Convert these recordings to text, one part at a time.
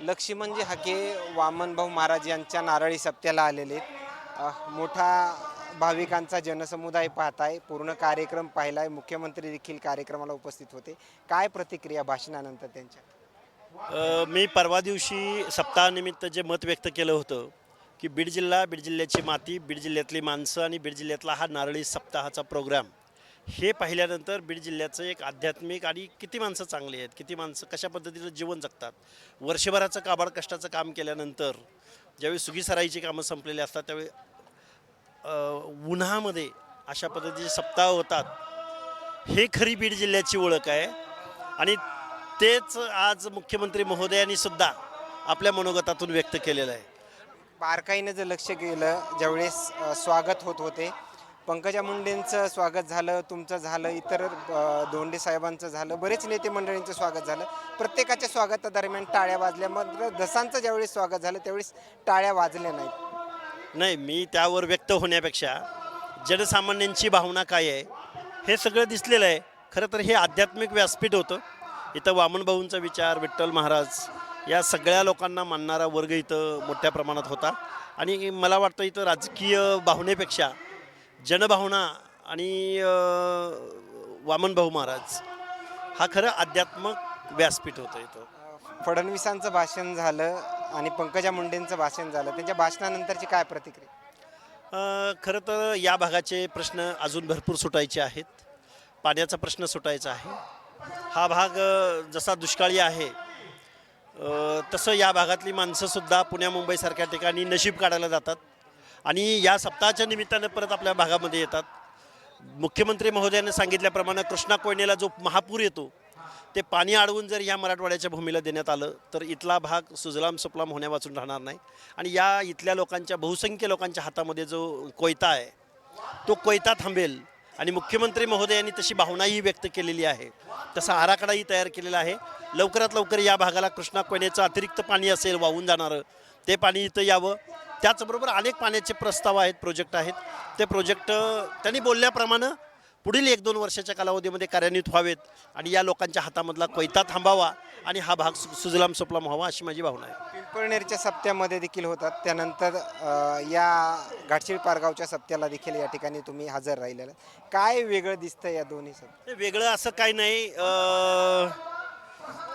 लक्ष्मणजी म्हणजे हाके वामनभाऊ महाराज यांच्या नारळी सप्त्याला आलेले मोठा भाविकांचा जनसमुदाय पाहताय. पूर्ण कार्यक्रम पाहिलाय. मुख्यमंत्री देखील कार्यक्रमाला उपस्थित होते. काय प्रतिक्रिया भाषणानंतर त्यांच्या? मी परवा दिवशी सप्ताहानिमित्त जे मत व्यक्त केलं होतं की बीड जिल्हा बीड जिल्ह्याची माती बीड जिल्ह्यातली माणसं आणि बीड जिल्ह्यातला हा नारळी सप्ताहाचा प्रोग्राम हे पाहिल्यानंतर बीड जिल्ह्याचं एक आध्यात्मिक आणि किती माणसं चांगली आहेत किती माणसं कशा पद्धतीनं जीवन जगतात वर्षभराचं काबाड कष्टाचं काम केल्यानंतर ज्यावेळी सुगीसराईची कामं संपलेली असतात त्यावेळी उन्हामध्ये अशा पद्धतीचे सप्ताह होतात हे खरी बीड जिल्ह्याची ओळख आहे आणि तेच आज मुख्यमंत्री महोदयांनी सुद्धा आपल्या मनोगतातून व्यक्त केलेलं आहे. बारकाईनं जर लक्ष केलं ज्यावेळेस स्वागत होत होते पंकजा मुंडेंचं स्वागत झालं तुमचं झालं इतर धोंडे साहेबांचं झालं बरेच नेते मंडळींचं स्वागत झालं. प्रत्येकाच्या स्वागतादरम्यान टाळ्या वाजल्या. मात्र दसांचं ज्यावेळेस स्वागत झालं त्यावेळेस टाळ्या वाजल्या नाहीत. नाही मी त्यावर व्यक्त होण्यापेक्षा जनसामान्यांची भावना काय आहे हे सगळं दिसलेलं आहे. खरं तर हे आध्यात्मिक व्यासपीठ होतं. इथं वामनभाऊंचा विचार विठ्ठल महाराज या सगळ्या लोकांना मानणारा वर्ग इथं मोठ्या प्रमाणात होता. आणि मला वाटतं इथं राजकीय भावनेपेक्षा जनभावना आणि वामनभाऊ महाराज हा खरं आध्यात्मिक व्यासपीठ होतं इथं. फडणवीसांचं भाषण झालं आणि पंकजा मुंडेंचं भाषण झालं. त्यांच्या भाषणानंतरची काय प्रतिक्रिया? खरं तर या भागाचे प्रश्न अजून भरपूर सुटायचे आहेत. पाण्याचा प्रश्न सुटायचा आहे. हा भाग जसा दुष्काळी आहे तसं या भागातली माणसंसुद्धा पुण्या मुंबईसारख्या ठिकाणी नशीब काढायला जातात. आणि या सप्ताहाच्या निमित्तानं परत आपल्या भागामध्ये येतात. मुख्यमंत्री महोदयाने सांगितल्याप्रमाणे कृष्णा कोयनेला जो महापूर येतो ते पाणी अडवून जर या मराठवाड्याच्या भूमीला देण्यात आलं तर इथला भाग सुजलाम सुपलाम होण्यापासून राहणार नाही. आणि या इथल्या लोकांच्या बहुसंख्य लोकांच्या हातामध्ये जो कोयता आहे तो कोयता थांबेल. आणि मुख्यमंत्री महोदयांनी तशी भावनाही व्यक्त केलेली आहे. तसा आराखडाही तयार केलेला आहे. लवकरात लवकर या भागाला कृष्णा कोयनेचं अतिरिक्त पाणी असेल वाहून जाणारं ते पाणी इथं यावं. त्याचबरोबर अनेक पाण्याचे प्रस्ताव आहेत प्रोजेक्ट आहेत. ते प्रोजेक्ट त्यांनी बोलल्याप्रमाणे पुढील एक दोन वर्षाच्या कालावधीमध्ये कार्यान्वित व्हावेत आणि या लोकांच्या हातामधला कोयता थांबावा आणि हा भाग सु- सुजलाम सुफलाम व्हावा अशी माझी भावना आहे. पिंपळनेरच्या सप्त्यामध्ये देखील होतात. त्यानंतर या घाटशीळ पारगावच्या सप्त्याला देखील या ठिकाणी तुम्ही हजर राहिलेला. काय वेगळं दिसतं या दोन्ही सप्त्यात हे वेगळं असं काही नाही. अं,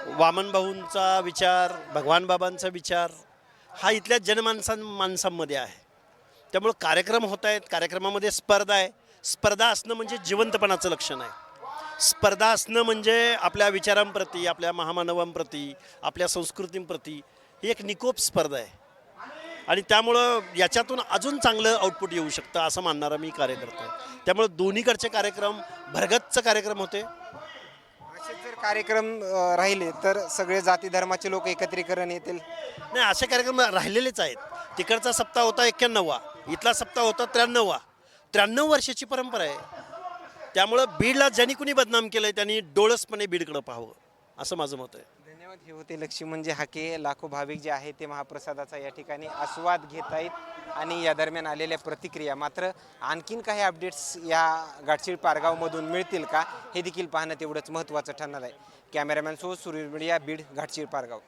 वामन भाऊंचा विचार भगवान बाबांचा विचार हा इथल्या जनमानसां माणसांमध्ये आहे. त्यामुळं कार्यक्रम होत आहेत कार्यक्रमामध्ये स्पर्धा आहे. स्पर्धा असणं म्हणजे जिवंतपणाचं लक्षण आहे. स्पर्धा असणं म्हणजे आपल्या विचारांप्रती आपल्या महामानवांप्रती आपल्या संस्कृतींप्रती ही एक निकोप स्पर्धा आहे. आणि त्यामुळं याच्यातून अजून चांगलं आउटपुट येऊ शकतं असं मानणारा मी कार्यकर्ता आहे. त्यामुळं दोन्हीकडचे कार्यक्रम भरगतचं कार्यक्रम होते. असे जर कार्यक्रम अ, राहिले तर सगळे जाती धर्माचे लोक एकत्रीकरण येतील? नाही असे कार्यक्रम राहिलेलेच आहेत. तिकडचा सप्ताह होता एक्क्याण्णववा. इथला सप्ताह होता त्र्याण्णववा. त्र्याण्णव वर्षाची परंपरा आहे. त्यामुळं बीडला ज्यांनी कुणी बदनाम केलं आहे त्यांनी डोळसपणे बीडकडं पाहावं असं माझं मत आहे. हे होते. लक्ष्मी म्हणजे हाके. लाखो भाविक जे आहेत ते महाप्रसादाचा या ठिकाणी आस्वाद घेत आहेत आणि या दरम्यान आलेल्या प्रतिक्रिया. मात्र आणखीन काही अपडेट्स या गाडशीळ पारगावमधून मिळतील का? हे देखील पाहणं तेवढंच महत्त्वाचं ठरणार आहे. कॅमेरामॅन सो सुरीर मीडिया बीड घाटशीळ पारगाव.